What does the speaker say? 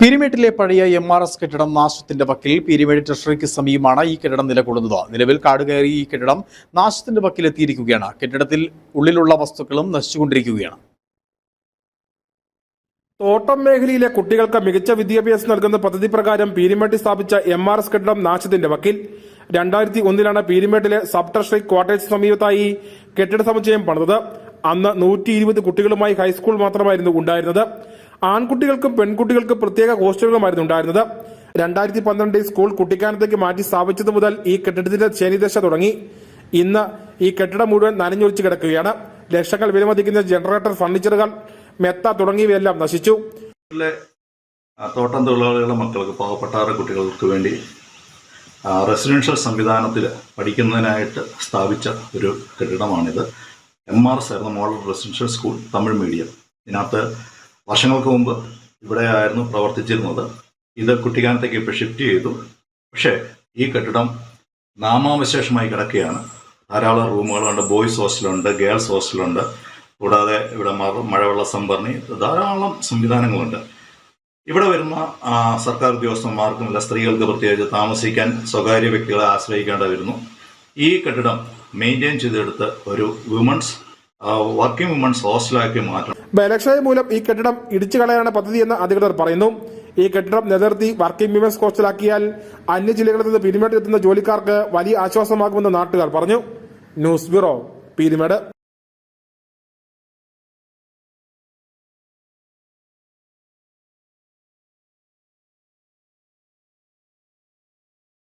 പീരിമേട്ടിലെ പഴയ M R S കെട്ടിടം നാശത്തിന്റെ വക്കിൽ പിരിമേട് ട്രഷറിക്ക് സമീപമാണ് ഈ കെട്ടിടം നിലകൊള്ളുന്നത്. നിലവിൽ കാടുകയറി ഈ കെട്ടിടം നാശത്തിന്റെ വക്കിലെത്തിയിരിക്കുകയാണ്. കെട്ടിടത്തിൽ ഉള്ളിലുള്ള വസ്തുക്കളും നശിച്ചുകൊണ്ടിരിക്കുകയാണ്. തോട്ടം മേഖലയിലെ കുട്ടികൾക്ക് മികച്ച വിദ്യാഭ്യാസം നൽകുന്ന പദ്ധതി പ്രകാരം പീരിമേട്ടിൽ സ്ഥാപിച്ച എം ആർ എസ് കെട്ടിടം നാശത്തിന്റെ വക്കിൽ. രണ്ടായിരത്തി ഒന്നിലാണ് പീരിമേട്ടിലെ സബ് ട്രഷറി ക്വാർട്ടേഴ്സ് സമീപത്തായി കെട്ടിട സമുച്ചയം പണിതത്. അന്ന് നൂറ്റി കുട്ടികളുമായി ഹൈസ്കൂൾ മാത്രമായിരുന്നു ഉണ്ടായിരുന്നത്. ആൺകുട്ടികൾക്കും പെൺകുട്ടികൾക്കും പ്രത്യേക ഹോസ്റ്റലുകളുമായിരുന്നു ഉണ്ടായിരുന്നത്. രണ്ടായിരത്തി പന്ത്രണ്ടിൽ സ്കൂൾ കുട്ടിക്കാനത്തേക്ക് മാറ്റി സ്ഥാപിച്ചത് മുതൽ ഈ കെട്ടിടത്തിന്റെ ശനിദശ തുടങ്ങി. ഇന്ന് ഈ കെട്ടിടം മുഴുവൻ നനഞ്ഞൊലിച്ച് കിടക്കുകയാണ്. ലക്ഷങ്ങൾ വിലമതിക്കുന്ന ജനറേറ്റർ ഫർണിച്ചറുകൾ മെത്ത തുടങ്ങിയവയെല്ലാം നശിച്ചു. തോട്ടം തൊഴിലാളികളുടെ മക്കൾക്ക് പാവപ്പെട്ടവരുടെ കുട്ടികൾക്ക് വേണ്ടി റെസിഡൻഷ്യൽ സംവിധാനത്തിൽ പഠിക്കുന്നതിനായിട്ട് സ്ഥാപിച്ച ഒരു കെട്ടിടമാണിത്. M R S model residential school Tamil medium. ഇതിനകത്ത് വർഷങ്ങൾക്ക് മുമ്പ് ഇവിടെ ആയിരുന്നു പ്രവർത്തിച്ചിരുന്നത്. ഇത് കുട്ടിക്കാനത്തേക്ക് ഇപ്പോൾ ഷിഫ്റ്റ് ചെയ്തു. പക്ഷേ ഈ കെട്ടിടം നാമാവശേഷമായി കിടക്കുകയാണ്. ധാരാളം റൂമുകളുണ്ട് ബോയ്സ് ഹോസ്റ്റലുണ്ട് ഗേൾസ് ഹോസ്റ്റലുണ്ട്. കൂടാതെ ഇവിടെ മഴവെള്ള സംഭരണി ധാരാളം സംവിധാനങ്ങളുണ്ട്. ഇവിടെ വരുന്ന സർക്കാർ ഉദ്യോഗസ്ഥന്മാർക്കും അല്ല സ്ത്രീകൾക്ക് പ്രത്യേകിച്ച് താമസിക്കാൻ സ്വകാര്യ വ്യക്തികളെ ആശ്രയിക്കേണ്ടി വരുന്നു ഈ കെട്ടിടം മെയിന്റെയിൻ ചെയ്തെടുത്ത് ഒരു വുമൺസ് വർക്കിംഗ് വുമൺസ് ഹോസ്റ്റലാക്കി മാറ്റണം. ബലക്ഷയം മൂലം ഈ കെട്ടിടം ഇടിച്ചു കളയാണ് പദ്ധതിയെന്ന് അധികൃതർ പറയുന്നു. ഈ കെട്ടിടം നിലനിർത്തി വർക്കിംഗ് വിമൻസ് ഹോസ്റ്റലാക്കിയാൽ അന്യ ജില്ലകളിൽ നിന്ന് പിരിമേട്ടിലെത്തുന്ന ജോലിക്കാർക്ക് വലിയ ആശ്വാസമാകുമെന്ന് നാട്ടുകാർ പറഞ്ഞു. News bureau Peermade.